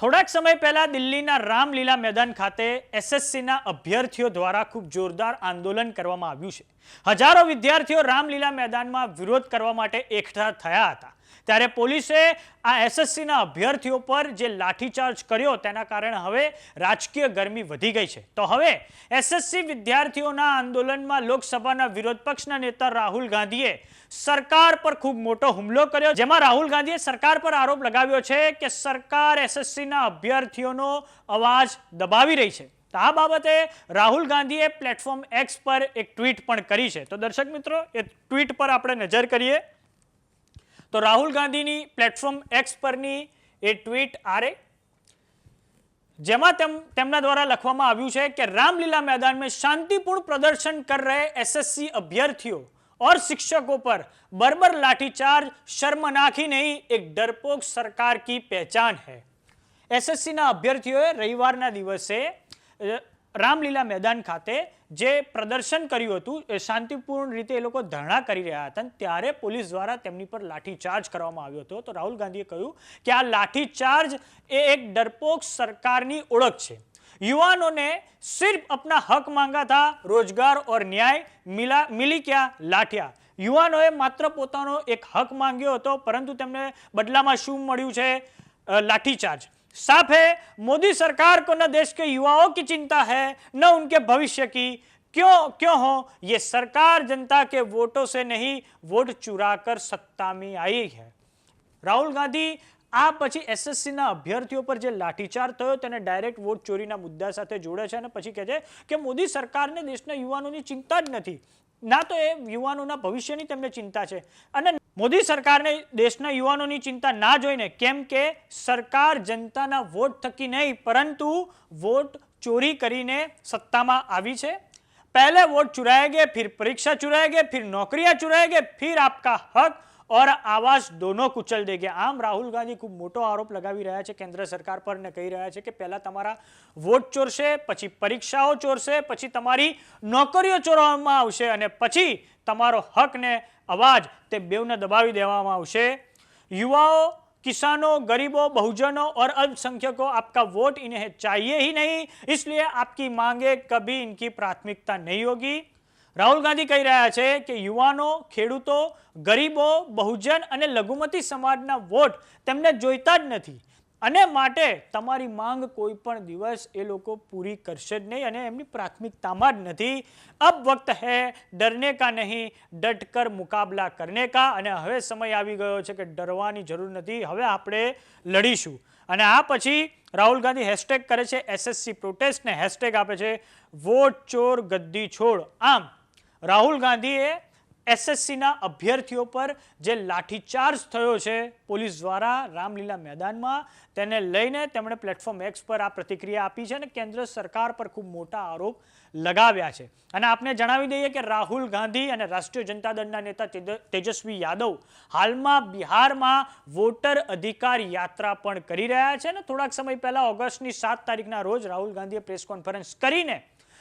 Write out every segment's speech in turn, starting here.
થોડાક સમય પહેલા દિલ્હીના રામલીલા મેદાન ખાતે એસએસસીના અભ્યર્થીઓ દ્વારા ખૂબ જોરદાર આંદોલન કરવામાં આવ્યું છે. હજારો વિદ્યાર્થીઓ રામલીલા મેદાનમાં વિરોધ કરવા માટે એકઠા થયા હતા. ત્યારે પોલીસે આ એસએસસીના અભ્યર્થીઓ પર જે લાઠીચાર્જ કર્યો તેના કારણે હવે રાજકીય ગરમી વધી ગઈ છે. તો હવે એસએસસી વિદ્યાર્થીઓના આંદોલનમાં લોકસભાના વિરોધ પક્ષના નેતા રાહુલ ગાંધીએ સરકાર પર ખૂબ મોટો હુમલો કર્યો. જેમાં રાહુલ ગાંધીએ સરકાર પર આરોપ લગાવ્યો છે કે સરકાર એસએસસીના અભ્યર્થીઓનો અવાજ દબાવી રહી છે. તો આ બાબતે રાહુલ ગાંધીએ પ્લેટફોર્મ એક્સ પર એક ટ્વીટ પણ કરી છે. તો દર્શક મિત્રો, એ ટ્વીટ પર આપણે નજર કરીએ. તો રાહુલ ગાંધીની પ્લેટફોર્મ એક્સ પરની એ ટ્વીટ આરે જેમાં તેમ તેમના દ્વારા લખવામાં આવ્યું છે કે रामलीला मैदान में शांतिपूर्ण प्रदर्शन कर रहे एसएससी अभ्यर्थियों और शिक्षकों पर बर्बर लाठीचार्ज शर्मनाक ही नहीं एक डरपोक सरकार की पहचान है એસએસસીના અભ્યર્થીઓએ રવિવારના દિવસે અ, રામલીલા મેદાન ખાતે જે પ્રદર્શન કર્યું હતું, એ શાંતિપૂર્ણ રીતે એ લોકો ધરણા કરી રહ્યા હતા ત્યારે પોલીસ દ્વારા તેમની પર લાઠીચાર્જ કરવામાં આવ્યો હતો. તો રાહુલ ગાંધીએ કહ્યું કે આ લાઠીચાર્જ એ એક ડરપોક સરકારની ઓળખ છે. યુવાનોને સિર્ફ અપના હક માંગા થા, રોજગાર ઓર ન્યાય મિલા, મિલી ક્યા લાઠિયા. યુવાનોએ માત્ર પોતાનો એક હક માંગ્યો હતો, પરંતુ તેમને બદલામાં શું મળ્યું છે? લાઠીચાર્જ. साफ है मोदी सरकार को न देश के युवाओं की चिंता है न उनके भविष्य की क्यों क्यों हो ये सरकार जनता के वोटों से नहीं वोट चुरा कर सत्ता में आई है રાહુલ ગાંધી આ પછી એસએસસીના અભ્યર્થીઓ પર જે લાઠીચાર્જ થયો તેને ડાયરેક્ટ વોટ ચોરીના મુદ્દા સાથે જોડે છે અને પછી કહે છે કે મોદી સરકારને દેશના યુવાનોની ચિંતા જ નથી ના તો એ યુવાનોના ભવિષ્યની તેમને ચિંતા છે અને મોદી સરકારને દેશના યુવાનોની ચિંતા ના જોઈને કેમ કે સરકાર જનતાના વોટ થકી નહીં પરંતુ વોટ ચોરી કરીને સત્તામાં આવી છે पहले वोट चुराए गए फिर परीक्षा चुराए गए फिर नौकरियां चुराए गए फिर आपका हक और आवास दोनों कुचल देंगे આમ રાહુલ ગાંધી ખૂબ મોટો આરોપ લગાવી રહ્યા છે કેન્દ્ર સરકાર પર ને કહી રહ્યા છે કે પહેલા તમારા વોટ ચોરશે પછી પરીક્ષાઓ ચોરશે પછી તમારી નોકરીઓ ચોરવામાં આવશે અને પછી તમારો હક ને અવાજ તે બેવને દબાવી દેવામાં આવશે युवाओं किसानों गरीबों बहुजनों और अल्पसंख्यकों आपका वोट इन्हें चाहिए ही नहीं इसलिए आपकी मांगे कभी इनकी प्राथमिकता नहीं होगी રાહુલ ગાંધી કહી રહ્યા છે કે યુવાનો, ખેડૂતો, ગરીબો, બહુજન અને લઘુમતી સમાજના વોટ તેમને જોઈતા જ નથી. અને માટે તમારી માંગ કોઈ પણ દિવસ એ લોકો પૂરી કરશે જ નહીં અને એમની પ્રાથમિકતામાં જ નથી. અબ વક્ત હૈ ડરને કા નહીં ડટકર મુકાબલા કરને કા અને હવે સમય આવી ગયો છે કે ડરવાની જરૂર નથી. હવે આપણે લડીશું. અને આ પછી રાહુલ ગાંધી હેશટેગ કરે છે એસએસસી પ્રોટેસ્ટને હેશટેગ આપે છે, વોટ ચોર ગદ્દી છોડ. આમ રાહુલ ગાંધીએ એસએસસીના અભ્યર્થીઓ પર જે લાઠીચાર્જ થયો છે પોલીસ દ્વારા રામલીલા મેદાનમાં, તેને લઈને તેમણે પ્લેટફોર્મ એક્સ પર આ પ્રતિક્રિયા આપી છે અને કેન્દ્ર સરકાર પર ખૂબ મોટા આરોપ લગાવ્યા છે. અને આપને જણાવી દઈએ કે રાહુલ ગાંધી અને રાષ્ટ્રીય જનતા દળના નેતા તેજસ્વી યાદવ હાલમાં બિહારમાં વોટર અધિકાર યાત્રા પણ કરી રહ્યા છે અને થોડાક સમય પહેલા ઓગસ્ટની સાત તારીખના રોજ રાહુલ ગાંધીએ પ્રેસ કોન્ફરન્સ કરીને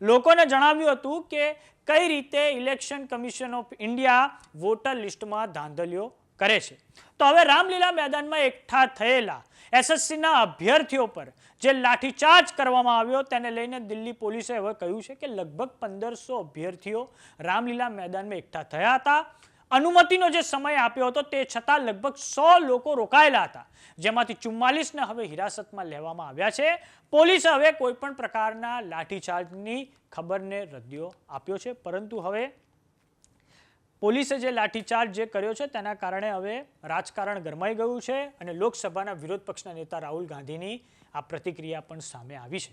લોકોને જણાવ્યું હતું કે કઈ રીતે election commission of India voter લિસ્ટમાં ધાંધલીઓ કરે છે. તો હવે રામલીલા મેદાનમાં એકઠા થયેલા એસએસસીના અભ્યર્થીઓ પર જે લાઠીચાર્જ કરવામાં આવ્યો તેને લઈને દિલ્હી પોલીસે હવે કહ્યું છે કે લગભગ પંદરસો અભ્યર્થીઓ રામલીલા મેદાનમાં એકઠા થયા હતા. અનુમતિનો જે સમય આપ્યો હતો તે છતાં લગભગ સો લોકો રોકાયેલા હતા. જેમાંથી ચુમ્માલીસને હવે હિરાસતમાં લેવામાં આવ્યા છે. પોલીસે હવે કોઈ પણ પ્રકારના લાઠીચાર્જની ખબરને રદિયો આપ્યો છે. પરંતુ હવે પોલીસે જે લાઠીચાર્જ જે કર્યો છે તેના કારણે હવે રાજકારણ ગરમાઈ ગયું છે અને લોકસભાના વિરોધ પક્ષના નેતા રાહુલ ગાંધીની આ પ્રતિક્રિયા પણ સામે આવી છે.